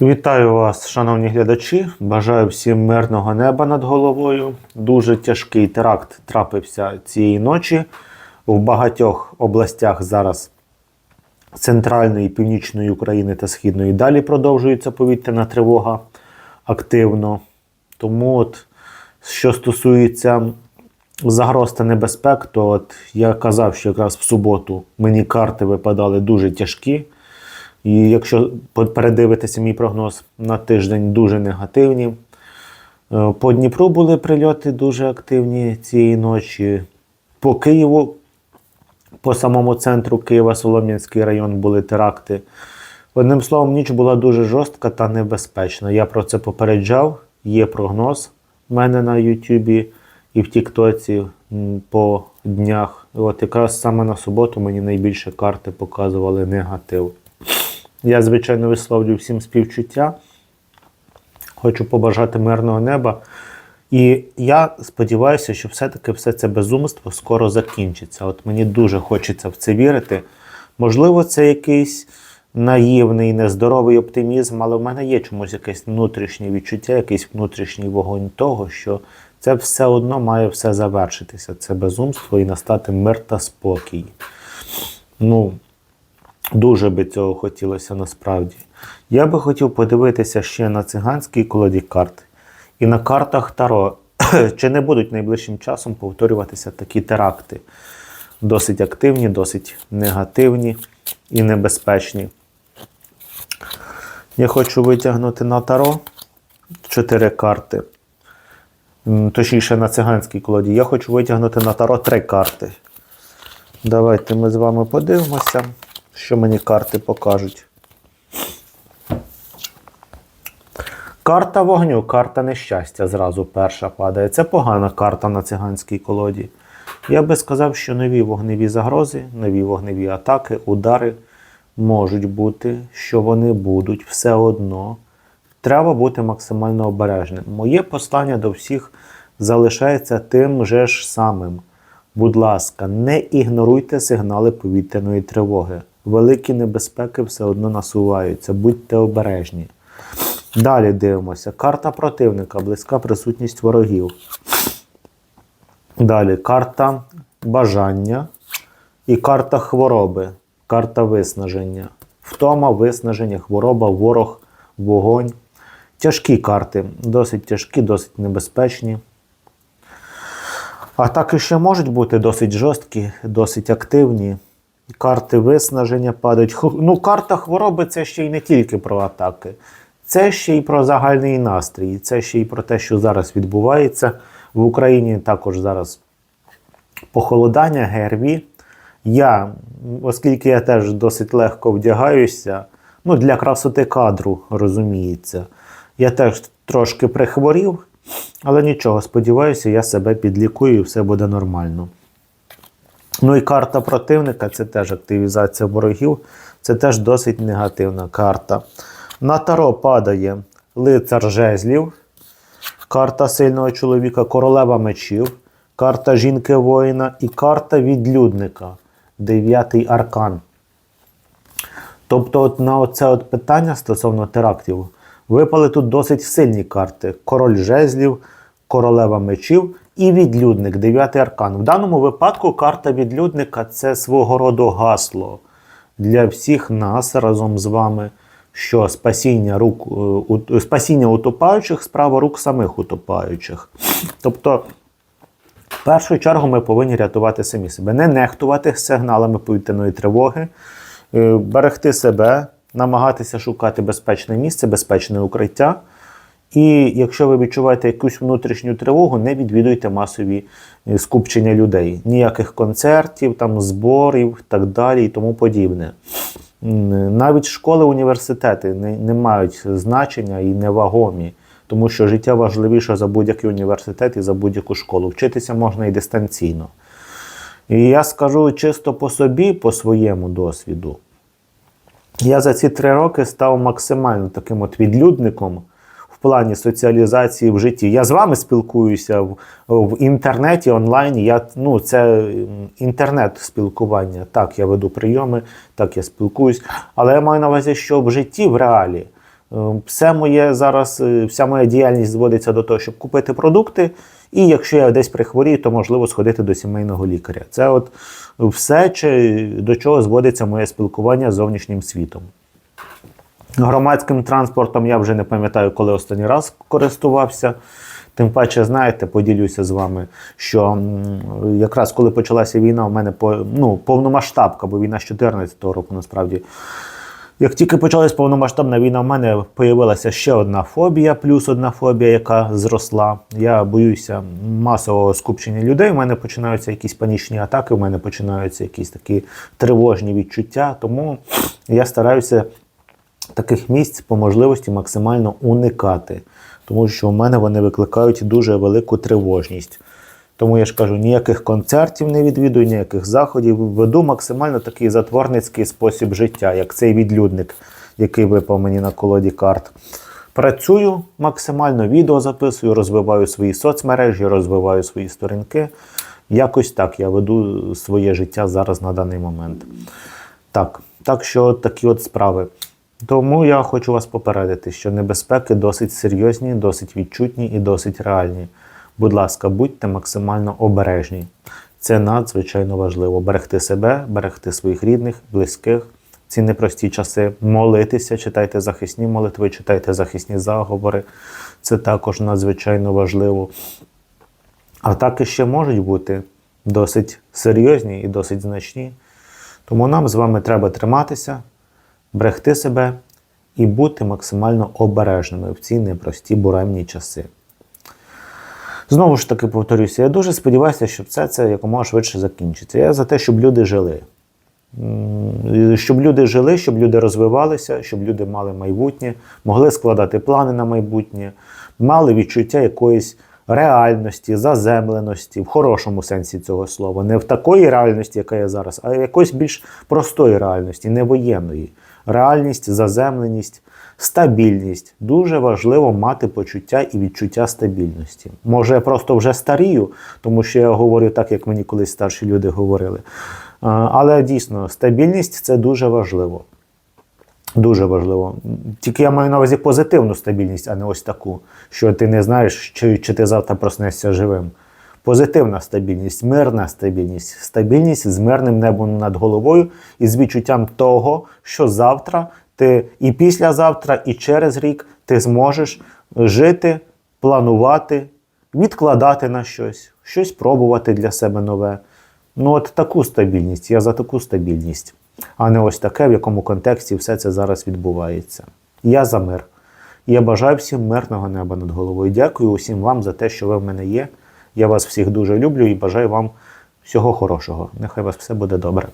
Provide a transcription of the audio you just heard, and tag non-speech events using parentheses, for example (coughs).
Вітаю вас, шановні глядачі. Бажаю всім мирного неба над головою. Дуже тяжкий теракт трапився цієї ночі. В багатьох областях зараз центральної, північної України та східної далі продовжується повітряна тривога активно. Тому, от, що стосується загроз та небезпек, то от я казав, що якраз в суботу мені карти випадали дуже тяжкі. І якщо передивитися мій прогноз на тиждень дуже негативні. Е, По Дніпру були прильоти дуже активні цієї ночі. По Києву, по самому центру Києва, Солом'янський район були теракти. Одним словом, ніч була дуже жорстка та небезпечна. Я про це попереджав. Є прогноз в мене на Ютубі і в Тіктоці по днях. От якраз саме на суботу мені найбільше карти показували негатив. Я, звичайно, висловлюю всім співчуття. Хочу побажати мирного неба. І я сподіваюся, що все-таки все це безумство скоро закінчиться. От мені дуже хочеться в це вірити. Можливо, це якийсь наївний, нездоровий оптимізм, але в мене є чомусь якесь внутрішнє відчуття, якийсь внутрішній вогонь того, що це все одно має все завершитися. Це безумство і настати мир та спокій. Ну, Дуже би цього хотілося насправді. Я би хотів подивитися ще на циганській колоді карт і на картах Таро. (coughs) Чи не будуть найближчим часом повторюватися такі теракти? Досить активні, досить негативні і небезпечні. Я хочу витягнути на Таро чотири карти. Точніше, на циганській колоді. Я хочу витягнути на Таро три карти. Давайте ми з вами подивимося, що мені карти покажуть. Карта вогню, карта нещастя зразу перша падає. Це погана карта на циганській колоді. Я би сказав, що нові вогневі загрози, нові вогневі атаки, удари можуть бути, що вони будуть все одно. Треба бути максимально обережним. Моє послання до всіх залишається тим же ж самим. Будь ласка, не ігноруйте сигнали повітряної тривоги. Великі небезпеки все одно насуваються, будьте обережні. Далі дивимося. Карта противника, близька присутність ворогів. Далі карта бажання і карта хвороби, карта виснаження. Втома, виснаження, хвороба, ворог, вогонь. Тяжкі карти, досить тяжкі, досить небезпечні. Атаки ще можуть бути досить жорсткі, досить активні. Карти виснаження падають. Ну, карта хвороби це ще й не тільки про атаки. Це ще й про загальний настрій. Це ще й про те, що зараз відбувається. В Україні також зараз похолодання, ГРВІ. Я, оскільки я теж досить легко вдягаюся, ну, для красоти кадру, розуміється, я теж трошки прихворів, але нічого, сподіваюся, я себе підлікую і все буде нормально. Ну і карта противника це теж активізація ворогів, це теж досить негативна карта. На таро падає лицар жезлів, карта сильного чоловіка, королева мечів, карта жінки-воїна і карта відлюдника, дев'ятий аркан. Тобто, от на оце от питання стосовно терактів випали тут досить сильні карти: король жезлів, королева мечів і відлюдник, дев'ятий аркан. В даному випадку карта відлюдника це свого роду гасло для всіх нас разом з вами, що спасіння рук е, спасіння утопаючих справа рук самих утопаючих. Тобто, в першу чергу ми повинні рятувати самі себе, не нехтувати сигналами повітряної тривоги, е, берегти себе, намагатися шукати безпечне місце, безпечне укриття. І якщо ви відчуваєте якусь внутрішню тривогу, не відвідуйте масові е, скупчення людей. Ніяких концертів, там, зборів так далі і тому подібне. Навіть школи, університети не, не мають значення і невагомі, тому що життя важливіше за будь-який університет і за будь-яку школу. Вчитися можна і дистанційно. І я скажу чисто по собі, по своєму досвіду. Я за ці три роки став максимально таким от відлюдником плані соціалізації в житті. Я з вами спілкуюся в, в інтернеті, онлайн. Я, ну, це інтернет-спілкування. Так, я веду прийоми, так я спілкуюсь. Але я маю на увазі, що в житті, в реалі, Е, Все моє зараз, е, вся моя діяльність зводиться до того, щоб купити продукти. І якщо я десь прихворію, то можливо сходити до сімейного лікаря. Це от все, чи, до чого зводиться моє спілкування з зовнішнім світом. Громадським транспортом я вже не пам'ятаю, коли останній раз користувався. Тим паче, знаєте, поділюся з вами, що якраз коли почалася війна, у мене по, ну, повномасштабка, бо війна з 14-го року насправді. Як тільки почалась повномасштабна війна, в мене появилася ще одна фобія, плюс одна фобія, яка зросла. Я боюся масового скупчення людей. У мене починаються якісь панічні атаки, у мене починаються якісь такі тривожні відчуття. Тому я стараюся таких місць по можливості максимально уникати, тому що у мене вони викликають дуже велику тривожність. Тому я ж кажу, ніяких концертів не відвідую, ніяких заходів. Веду максимально такий затворницький спосіб життя, як цей відлюдник, який випав мені на колоді карт. Працюю максимально, відео записую, розвиваю свої соцмережі, розвиваю свої сторінки. Якось так я веду своє життя зараз на даний момент. Так, так що такі от справи. Тому я хочу вас попередити, що небезпеки досить серйозні, досить відчутні і досить реальні. Будь ласка, будьте максимально обережні. Це надзвичайно важливо. Берегти себе, берегти своїх рідних, близьких. Ці непрості часи молитися, читайте захисні молитви, читайте захисні заговори. Це також надзвичайно важливо. Атаки ще можуть бути досить серйозні і досить значні. Тому нам з вами треба триматися, берегти себе і бути максимально обережними в ці непрості буремні часи. Знову ж таки повторюся, я дуже сподіваюся, що все це якомога швидше закінчиться. Я за те, щоб люди жили. Щоб люди жили, щоб люди розвивалися, щоб люди мали майбутнє, могли складати плани на майбутнє, мали відчуття якоїсь реальності, заземленості, в хорошому сенсі цього слова. Не в такої реальності, яка є зараз, а якоїсь більш простої реальності, не воєнної. Реальність, заземленість, стабільність. Дуже важливо мати почуття і відчуття стабільності. Може, я просто вже старію, тому що я говорю так, як мені колись старші люди говорили. Але дійсно, стабільність це дуже важливо. Дуже важливо. Тільки я маю на увазі позитивну стабільність, а не ось таку, що ти не знаєш, чи, чи ти завтра проснешся живим. Позитивна стабільність, мирна стабільність, стабільність з мирним небом над головою і з відчуттям того, що завтра ти і післязавтра, і через рік ти зможеш жити, планувати, відкладати на щось, щось пробувати для себе нове. Ну, от таку стабільність, я за таку стабільність, а не ось таке, в якому контексті все це зараз відбувається. Я за мир. Я бажаю всім мирного неба над головою. Дякую усім вам за те, що ви в мене є. Я вас всіх дуже люблю і бажаю вам всього хорошого. Нехай вас все буде добре.